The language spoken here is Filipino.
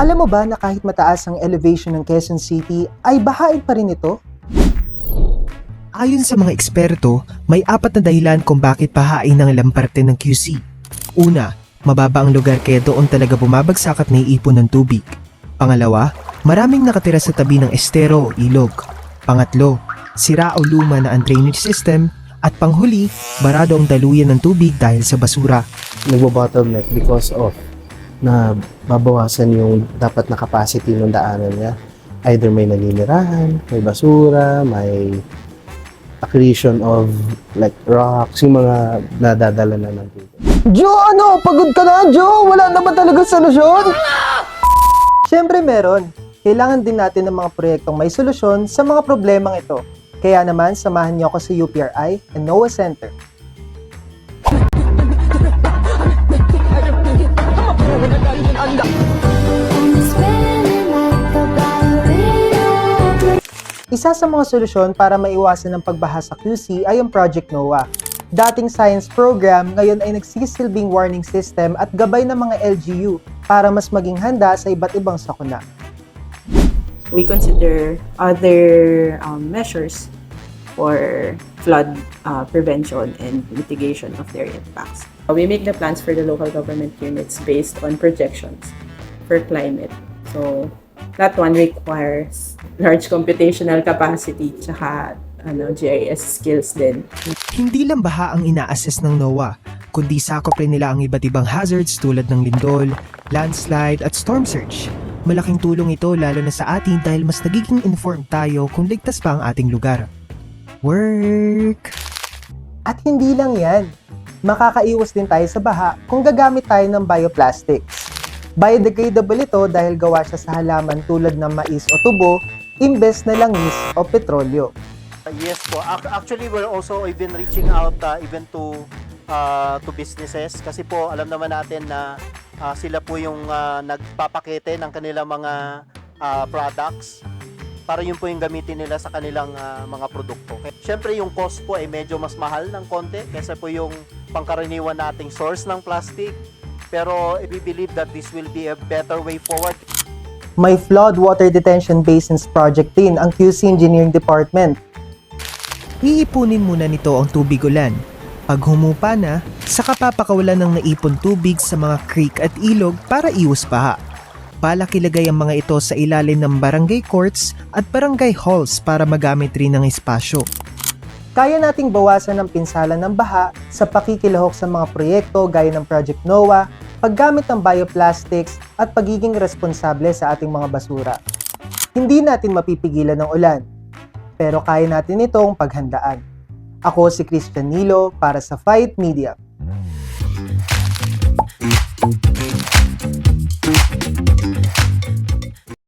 Alam mo ba na kahit mataas ang elevation ng Quezon City, ay bahain pa rin ito? Ayon sa mga eksperto, may apat na dahilan kung bakit pahain ng ilang parte ng QC. Una, mababa ang lugar kaya doon talaga bumabagsak at naiipon ng tubig. Pangalawa, maraming nakatira sa tabi ng estero o ilog. Pangatlo, sira o luma na ang drainage system. At panghuli, barado ang daluyan ng tubig dahil sa basura. nagbo-bottleneck because of na babawasan yung dapat na capacity ng daanan niya. Either may naninirahan, may basura, may accretion of like rocks, yung mga nadadala na ng tubig. Jo, ano? Pagod ka na, Jo? Wala na ba talaga solusyon? Siyempre meron. Kailangan din natin ng mga proyektong may solusyon sa mga problemang ito. Kaya naman, samahan niyo ako sa UPRI and NOAA Center. Isa sa mga solusyon para maiwasan ang pagbaha sa QC ay ang Project NOAA. Dating science program, ngayon ay nagsisilbing warning system at gabay ng mga LGU para mas maging handa sa iba't ibang sakuna. We consider other um, measures for flood uh, prevention and mitigation of their impacts. We make the plans for the local government units based on projections for climate. So that one requires large computational capacity tsaka ano, GIS skills din. Hindi lang baha ang ina-assess ng NOAA, kundi sakop rin nila ang iba't ibang hazards tulad ng lindol, landslide at storm surge. Malaking tulong ito lalo na sa atin dahil mas nagiging informed tayo kung ligtas pa ang ating lugar. Work! At hindi lang yan. Makakaiwas din tayo sa baha kung gagamit tayo ng bioplastics. Biodegradable ito dahil gawa siya sa halaman tulad ng mais o tubo, imbes na langis o petrolyo. Yes po. Ac- Actually, we're also even reaching out uh, even to uh, to businesses kasi po alam naman natin na uh, sila po yung uh, nagpapakete ng kanilang mga uh, products para yun po yung gamitin nila sa kanilang uh, mga produkto. Okay. Siyempre, yung cost po ay medyo mas mahal ng konti kaysa po yung pangkaraniwan nating source ng plastic. Pero we believe that this will be a better way forward. May Flood Water Detention Basins Project din ang QC Engineering Department Iipunin muna nito ang tubig ulan. Pag humupa na, saka papakawalan ng naipon tubig sa mga creek at ilog para iwas baha. Balak ilagay ang mga ito sa ilalim ng barangay courts at barangay halls para magamit rin ng espasyo. kaya nating bawasan ang pinsala ng baha sa pakikilahok sa mga proyekto gaya ng Project NOAA, paggamit ng bioplastics at pagiging responsable sa ating mga basura. Hindi natin mapipigilan ng ulan, pero kaya natin itong paghandaan. Ako si Christian Nilo para sa Fight Media. Thank